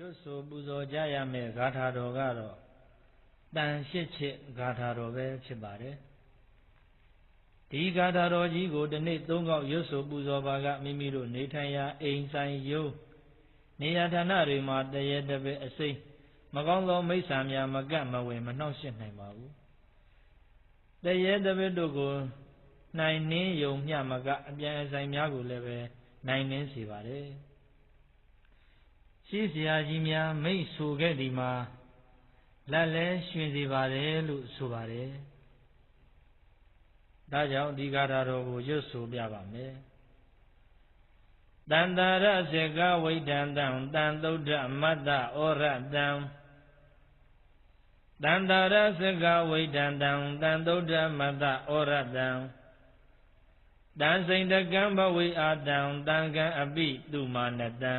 ရွတ်ဆိုပူဇော်ကြရမယ့်ဂါထာတော်ကတော့တန်ရှစ်ချစ်ဂါထာတော်ပဲဖြစ်ပါတယ်ဒီဂါထာတော်ကြီးကိုဒီနေ့သုံးခေါက်ရွတ်ဆိုပူဇော်ပါကမိမိတို့နေထိုင်ရာအိမ်ဆိုင်ယုံနေရာဌာနတွေမှာတရေတပည့်အစိမ့်မကောင်းသောမိစ္ဆာများမကန့်မဝင်မနှောင့်ယှက်နိုင်ပါဘူးတရေတပည့်တို့ကိုနိုင်နှင်းယုံမျှမကအပြန်အဆိုင်များကိုလည်းပဲနိုင်နှင်းစေပါတယ် ရှေးဆရာကြီးများမိတ်ဆိုခဲ့ဒီမှာလက်လဲရှင်စေပါတယ်လို့ဆိုပါတယ်။ဒါကြောင့်ဒီကာထာတော်ကိုရွတ်ဆိုပြပါမယ်။တန်တာရစေကဝိဒန္တံတန်သုဒ္ဓမတ္တဩရတံတန်တာရစေကဝိဒန္တံတန်သုဒ္ဓမတ္တဩရတံတန်စိန်တကံဘဝိအာတံတန်ကံအပိတုမာနတံ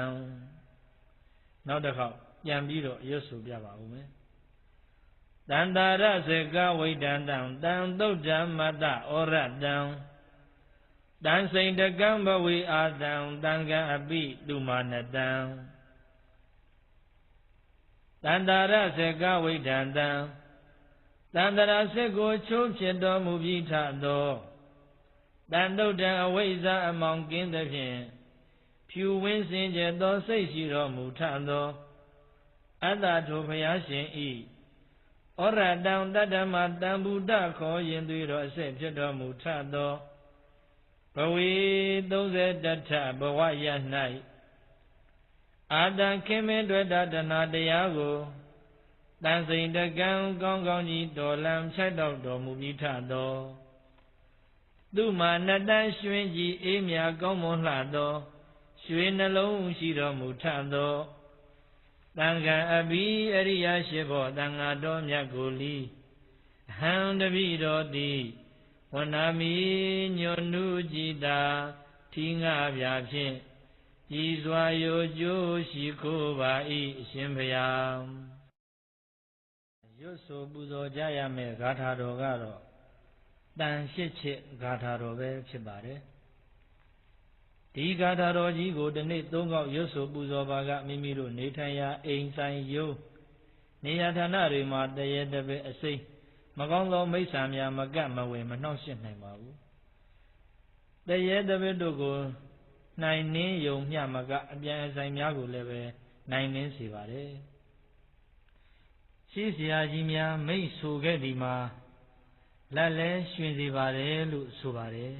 နောက်တစ်ခေါက်ပြန်ပြီးတော့ရွတ်ဆိုပြပါဦးမယ်တန္တာရစေကဝိဒန္တံတံသုတ်ဓမ္မတဩရတံတံစိန်တကံဘဝေအာတံတံကံအပိတုမာနတံတန္တာရစေကဝိဒန္တံတန္တရာစေကိုချိုးဖြစ်တော်မူပြီးထသောတန်တုတ်တံအဝိဇ္ဇအမောင်ကင်းသဖြင့် ဖြူဝင်းစင်ကြသောစိတ်ရှိတော်မူထသောအတ္တထိုဘုရားရှင်ဤဩရတံတတ္တမတံဗုဒ္ဓခေါ်ရင်သွေတော်အဆက်ဖြစ်တော်မူထသောဘဝေ30ထဘဝရ၌အာတံခင်မင်းတွေ့တာတဏတရားကိုတန်စိန်တကံကောင်းကောင်းကြီးတော်လံဖြတ်တော်တော်မူပြီးထသောသူမာနတန်ရွှင်ကြည်အေးမြကောင်းမွန်လှသော ရွှေနှလုံးရှိတော်မူထသောတန်ခါအဘိအရိယရှိဘောတန်ဃာတော်မြတ်ကိုလီဟံတပိတော်သည်ဝနာမီညွန်နုကြည်တာထီငါပြဖြင့်ကြည်စွာရိုကျိုးရှိခိုးပါ၏အရှင်ဘုရားရွတ်ဆိုပူဇော်ကြရမယ့်ဂါထာတော်ကတော့တန်ရှစ်ချစ်ဂါထာတော်ပဲဖြစ်ပါတယ် ဒီဂါထာတော်ကြီးကိုတစ်နေ့သုံးခေါက်ရွတ်ဆိုပူဇော်ပါကမိမိတို့နေထိုင်ရာအိမ်ဆိုင်ယုံနေရာဌာနတွေမှာတရေတပည့်အစိမ့်မကောင်းသောမိစ္ဆာများမကတ်မဝင်မနှောင့်ရှက်နိုင်ပါဘူးတရေတပည့်တို့ကိုနိုင်နှင်းယုံမျှမကအပြန်အဆိုင်များကိုလည်းပဲနိုင်နှင်းစေပါတယ်ရှိစရာကြီးများမိတ်ဆိုခဲ့ဒီမှာလက်လဲရှင်စေပါတယ်လို့ဆိုပါတယ်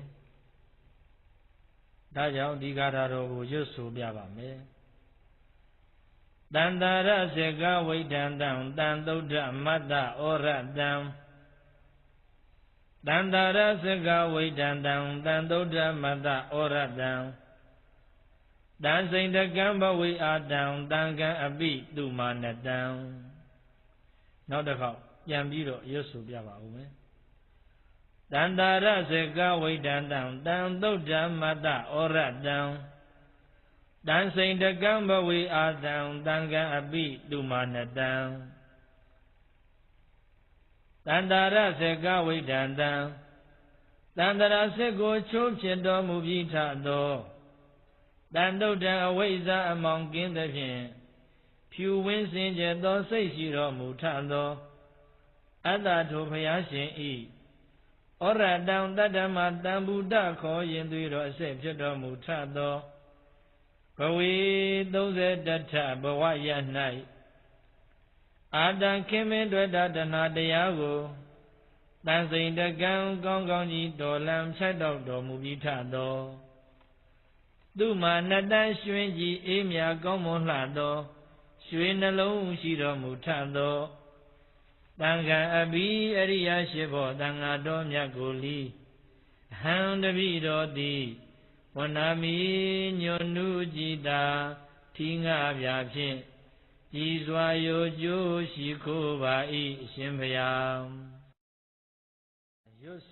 ဒါကြောင့်ဒီဂါထာတော်ကိုရွတ်ဆိုပြပါမယ်တန္တာရစေကဝိဒန္တံတန်သုဒ္ဓမတ္တဩရတံတန္တာရစေကဝိဒန္တံတန်သုဒ္ဓမတ္တဩရတံတန်စိန်တကံဘဝိအာတံတံကံအပိတုမာနတံနောက်တစ်ခေါက်ပြန်ပြီးတော့ရွတ်ဆိုပြပါဦးမယ် တန္တာရစေကဝိဒန္တံတံသုဒ္ဓမတ္တဩရတံတံစိန်တကံဘဝေအာတံတံကံအပိတုမာနတံတန္တာရစေကဝိဒန္တံတန္တရာစေကိုချိုးဖြစ်တော်မူပြီးထသောတန်တုတ်တံအဝိဇ္ဇအမောင်ကင်းသဖြင့်ဖြူဝင်းစင်ကြသောစိတ်ရှိတော်မူထသောအတ္တထိုဘုရားရှင်ဤ ဩရတံတတ္တမတံဗုဒ္ဓခေါ်ရင်သွေတော်အဆက်ဖြစ်တော်မူထသောဘဝေ30ထဘဝရ၌အာတံခင်မင်းတွေ့တာတဏတရားကိုတန်စိန်တကံကောင်းကောင်းကြီးတော်လံဖြတ်တော်တော်မူပြီးထသောသူမာနတန်ရွှင်ကြည်အေးမြကောင်းမွန်လှသောရွှေနှလုံးရှိတော်မူထသော တန်ခါအဘိအရိယရှိဘောတန်ဃာတော်မြတ်ကိုလီဟံတပိတော်သည်ဝနာမီညွန်နုကြည်တာထီငါပြဖြင့်ကြည်စွာရိုကျိုးရှိခိုးပါ၏အရှင်ဘုရား